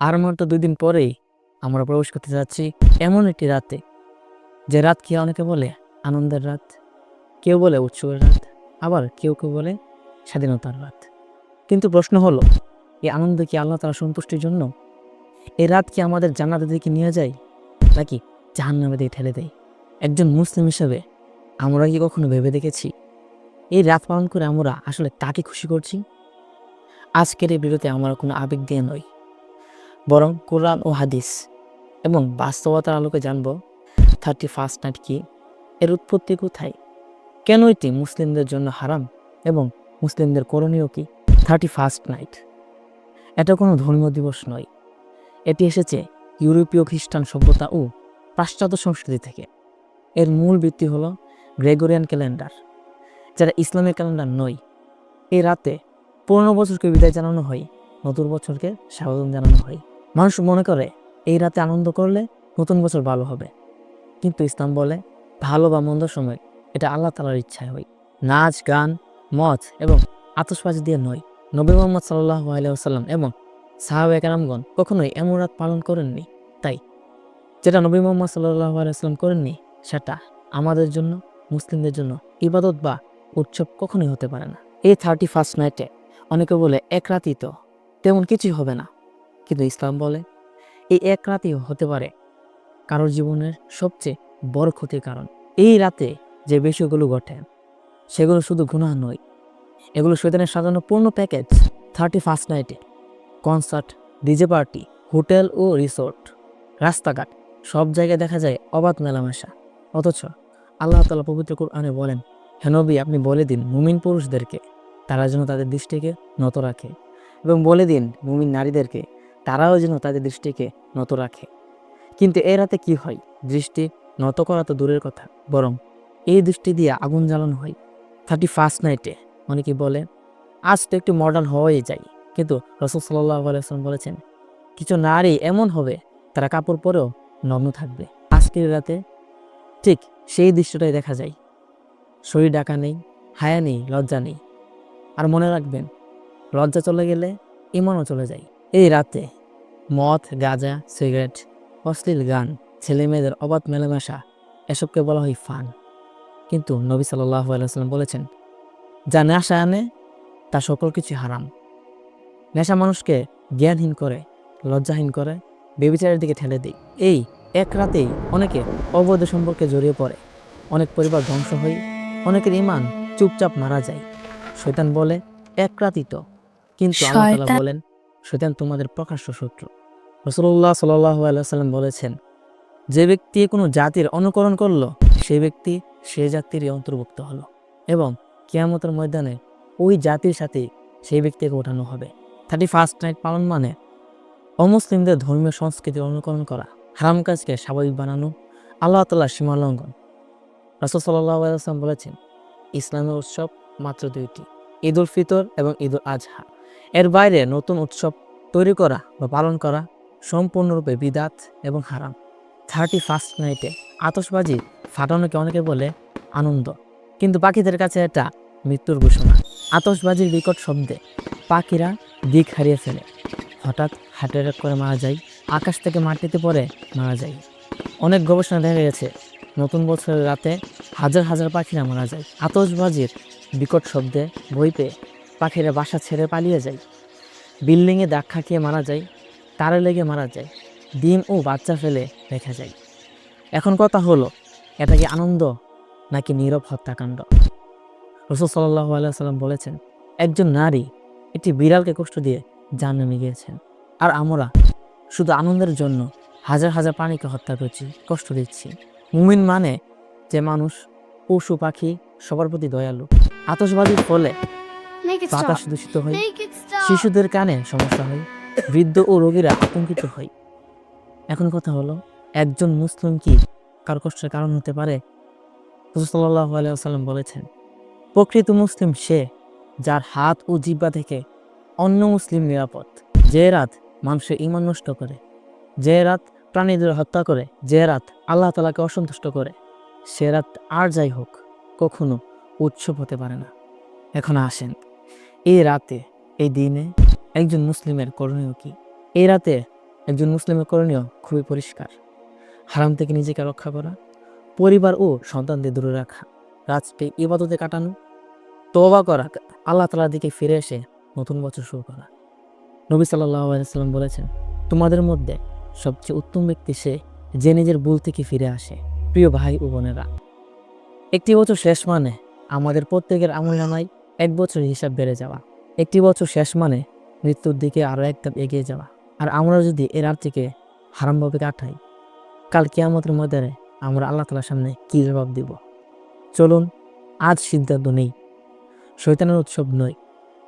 আর মাত্র দুই দিন পরেই আমরা প্রবেশ করতে যাচ্ছি এমন একটি রাতে। যে রাত কি অনেকে বলে? আনন্দের রাত। কেউ বলে উৎসবের রাত, আবার কেউ কেউ বলে স্বাধীনতার রাত। কিন্তু প্রশ্ন হলো, এই আনন্দ কি আল্লাহ তালা সন্তুষ্টির জন্য? এই রাত কি আমাদের জান্নাতের দিকে নিয়ে যায়, নাকি জাহান্নামের দিকে ঠেলে দেয়? একজন মুসলিম হিসেবে আমরা কি কখনো ভেবে দেখেছি, এই রাত পালন করে আমরা আসলে তাকে খুশি করছি? আজকের এই ভিডিওতে আমরা কোনো আবেগ দিয়ে নই। বরং কোরআন ও হাদিস এবং বাস্তবতার আলোকে জানব থার্টি ফার্স্ট নাইট কি, এর উৎপত্তি কোথায়, কেন এটি মুসলিমদের জন্য হারাম এবং মুসলিমদের করণীয় কি থার্টি ফার্স্ট নাইট এটা কোনো ধর্মীয় দিবস নয়। এটি এসেছে ইউরোপীয় খ্রিস্টান সভ্যতা ও পাশ্চাত্য সংস্কৃতি থেকে। এর মূল ভিত্তি হলো গ্রেগরিয়ান ক্যালেন্ডার, যারা ইসলামের ক্যালেন্ডার নয়। এই রাতে পুরনো বছরকে বিদায় জানানো হয়, নতুন বছরকে স্বাগতম জানানো হয়। মানুষ মনে করে, এই রাতে আনন্দ করলে নতুন বছর ভালো হবে। কিন্তু ইসলাম বলে, ভালো বা মন্দ সময়, এটা আল্লাহ তালার ইচ্ছায় হয়। নাচ, গান, মদ এবং আতসবাজি দিয়ে নয়। নবী মোহাম্মদ সাল্লাহ আলাইসাল্লাম এবং সাহাব একরামগণ কখনোই এমন রাত পালন করেননি। তাই, যেটা নবী মোহাম্মদ সাল্লাহ আলাইসাল্লাম করেননি, সেটা আমাদের জন্য, মুসলিমদের জন্য ইবাদত বা উৎসব কখনোই হতে পারে না। এই থার্টি ফার্স্ট নাইটে অনেকে বলে, এক রাতই তো, তেমন কিছুই হবে না। কিন্তু ইসলাম বলে, এই এক রাতই হতে পারে কারোর জীবনের সবচেয়ে বড় ক্ষতির কারণ। এই রাতে যে বিষয়গুলো ঘটে, সেগুলো শুধু গুনাহ নয়। এগুলো শৈতানের সাজানো পূর্ণ প্যাকেজ থার্টি ফার্স্ট নাইটে কনসার্ট, ডিজে পার্টি, হোটেল ও রিসোর্ট, রাস্তাঘাট, সব জায়গায় দেখা যায় অবাধ মেলামেশা। অথচ আল্লাহ তালা পবিত্র কোরআনে বলেন হেনবি আপনি বলে দিন মুমিন পুরুষদেরকে। তারা যেন তাদের দৃষ্টিকে নত রাখে এবং বলে দিন মুমিন নারীদেরকে তারাও যেন তাদের দৃষ্টিকে নত রাখে। কিন্তু এ রাতে কি হয়? দৃষ্টি নত করা তো দূরের কথা, বরং এই দৃষ্টি দিয়ে আগুন জ্বালানো হয়। থার্টি ফার্স্ট নাইটে অনেকে বলে, আজ তো একটু মডার্ন হওয়াই যায়। কিন্তু রসদ আলাইসলাম বলেছেন, কিছু নারী এমন হবে, তারা কাপড় পরেও নগ্ন থাকবে। আজকের রাতে ঠিক সেই দৃশ্যটাই দেখা যায়। শরীর ডাকা নেই, হায়া নেই, লজ্জা নেই। আর মনে রাখবেন, লজ্জা চলে গেলে ইমানও চলে যায়। এই রাতে মদ গাঁজা সিগারেট অশ্লীল গান ছেলে মেয়েদের অবাধ মেলামেশা এসবকে বলা হয় ফান। কিন্তু নবী সাল্লাহ আলাইসাল্লাম বলেছেন যা নেশা আনে তা সকল কিছু হারাম। নেশা মানুষকে জ্ঞানহীন করে লজ্জাহীন করে বেবিচারের দিকে ঠেলে দেয়। এই এক রাতেই অনেকে অবৈধ সম্পর্কে জড়িয়ে পড়ে অনেক পরিবার ধ্বংস হয় অনেকের ইমান চুপচাপ মারা যায়। শৈতান বলে এক রাতই তো। কিন্তু আল্লাহ বলেন শৈতান তোমাদের প্রকাশ্য শত্রু। রসুল্লাহ সাল্লাহ আলাইসাল্লাম বলেছেন, যে ব্যক্তি কোনো জাতির অনুকরণ করল সেই ব্যক্তি সে জাতিরই অন্তর্ভুক্ত হলো এবং কেয়ামতের ময়দানে ওই জাতির সাথে সেই ব্যক্তিকে ওঠানো হবে। থার্টি ফার্স্ট নাইট পালন মানে অমুসলিমদের ধর্মীয় সংস্কৃতির অনুকরণ করা, হারাম কাজকে স্বাভাবিক বানানো, আল্লাহ তাল্লাহ সীমালঙ্ঘন রাসুল সাল্লাহ আলাইসলাম বলেছেন, ইসলামের উৎসব মাত্র দুইটি ঈদ উল ফিতর এবং ঈদ উল আজহা। এর বাইরে নতুন উৎসব তৈরি করা বা পালন করা সম্পূর্ণরূপে বিদাত এবং হারাম। থার্টি ফার্স্ট নাইটে আতসবাজি ফাটানোকে অনেকে বলে আনন্দ। কিন্তু পাখিদের কাছে এটা মৃত্যুর ঘোষণা। আতসবাজির বিকট শব্দে পাখিরা দিক হারিয়ে ফেলে। হঠাৎ অ্যাটাক করে মারা যায়, আকাশ থেকে মাটিতে পড়ে মারা যায়। অনেক গবেষণা দেখা গেছে, নতুন বছরের রাতে হাজার হাজার পাখিরা মারা যায়। আতসবাজির বিকট শব্দে ভয় পেয়ে পাখিরা বাসা ছেড়ে পালিয়ে যায়। বিল্ডিংয়ে দাক্ষা খেয়ে মারা যায়, তারে লেগে মারা যায়, ডিম ও বাচ্চা ফেলে রেখে যায়। এখন কথা হলো, এটা কি আনন্দ নাকি নীরব হত্যাকাণ্ড? রসুল সাল্লাহ আলাইসাল্লাম বলেছেন, একজন নারী একটি বিড়ালকে কষ্ট দিয়ে জান নেমে গিয়েছেন। আর আমরা শুধু আনন্দের জন্য হাজার হাজার প্রাণীকে হত্যা করছি, কষ্ট দিচ্ছি। মুমিন মানে যে মানুষ, পশু পাখি সবার প্রতি দয়ালু। আতশবাজির ফলে বাতাস দূষিত হয়. শিশুদের কানে সমস্যা হয়। বৃদ্ধ ও রোগীরা আতঙ্কিত হয়। এখন কথা হলো একজন মুসলিম কি কার কষ্টের কারণ হতে পারে? রসুল্লাহ আলাইসাল্লাম বলেছেন প্রকৃত মুসলিম সে যার হাত ও জিব্বা থেকে অন্য মুসলিম নিরাপদ। যে রাত মানুষের ইমান নষ্ট করে যে রাত প্রাণীদের হত্যা করে যে রাত আল্লাহ তালাকে অসন্তুষ্ট করে সে রাত আর যাই হোক কখনো উৎসব হতে পারে না। এখন আসেন। এই রাতে, এই দিনে একজন মুসলিমের করণীয় কি? এই রাতে একজন মুসলিমের করণীয় খুবই পরিষ্কার। হারাম থেকে নিজেকে রক্ষা করা, পরিবার ও সন্তানদের দূরে রাখা রাতকে ইবাদতে কাটানো, তওবা করা, আল্লাহ তালার দিকে ফিরে এসে নতুন বছর শুরু করা। নবী সাল্লাম বলেছেন, তোমাদের মধ্যে সবচেয়ে উত্তম ব্যক্তি সে যে নিজের ভুল থেকে ফিরে আসে। প্রিয় ভাই ও বোনেরা, একটি বছর শেষ মানে আমাদের প্রত্যেকের আমল নামায় এক বছর হিসাব বেড়ে যাওয়া। একটি বছর শেষ মানে মৃত্যুর দিকে আরও একটা এগিয়ে যাওয়া। আর আমরা যদি এর থেকে হারামভাবে কাটাই, কাল কিয়ামতের মধ্যে আমরা আল্লাহ তালার সামনে কী জবাব দিব? চলুন, আজ সিদ্ধান্ত নেই। শৈতানের উৎসব নয়,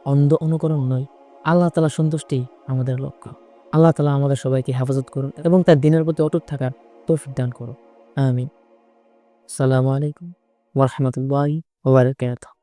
অন্ধ অনুকরণ নয়। আল্লাহ তালা সন্তুষ্টি আমাদের লক্ষ্য। আল্লাহ তালা আমাদের সবাইকে হেফাজত করুন এবং তার দিনের প্রতি অটুট থাকার তৌফিক দান করুন। আমিন। সালামু আলাইকুম ওরহামতুল্লাহি ওবরাকাতুহু